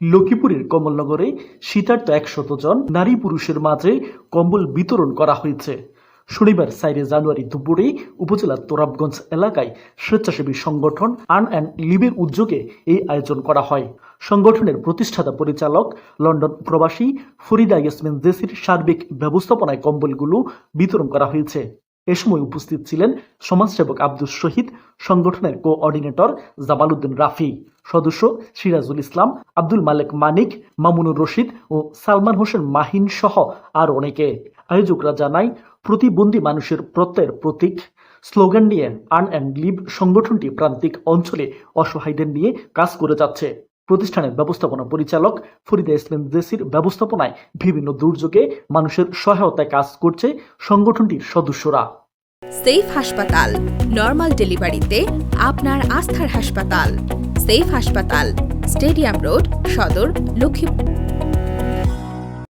লক্ষ্মীপুরের কমলনগরে শীতার্থ একশত জন, নারী পুরুষের মাঝে কম্বল বিতরণ করা হয়েছে। শনিবার চাইরে জানুয়ারি দুপুরে উপজেলার তোরাবগঞ্জ এলাকায় স্বেচ্ছাসেবী সংগঠন আর্ন অ্যান্ড লিভের উদ্যোগে এই আয়োজন করা হয়। সংগঠনের প্রতিষ্ঠাতা পরিচালক লন্ডন প্রবাসী ফরিদা ইয়াসমিন জেসির সার্বিক ব্যবস্থাপনায় কম্বলগুলো বিতরণ করা হয়েছে। এ সময় উপস্থিত ছিলেন সমাজসেবক আব্দুল শহীদ, সংগঠনের কোঅর্ডিনেটর জামালউদ্দিন রাফি, সদস্য সিরাজুল ইসলাম, আব্দুল মালেক মানিক, মামুনুর রশিদ ও সালমান হোসেন মাহিন সহ আর অনেকে। আয়োজকরা জানায়, প্রতিবন্ধী মানুষের প্রত্যয়ের প্রতীক, স্লোগান নিয়ে আর্ন অ্যান্ড লিভ সংগঠনটি প্রান্তিক অঞ্চলে অসহায়দের নিয়ে কাজ করে যাচ্ছে। প্রতিষ্ঠানের ব্যবস্থাপনা পরিচালক ফরিদা ইসলাম জেসির ব্যবস্থাপনায় বিভিন্ন দুর্যোগে মানুষের সহায়তায় কাজ করছে সংগঠনটির সদস্যরা। সেফ হাসপাতাল, নর্মাল ডেলিভারিতে আপনার আস্থার হাসপাতাল। সেফ হাসপাতাল, স্টেডিয়াম রোড, সদর, লক্ষ্মীপুর।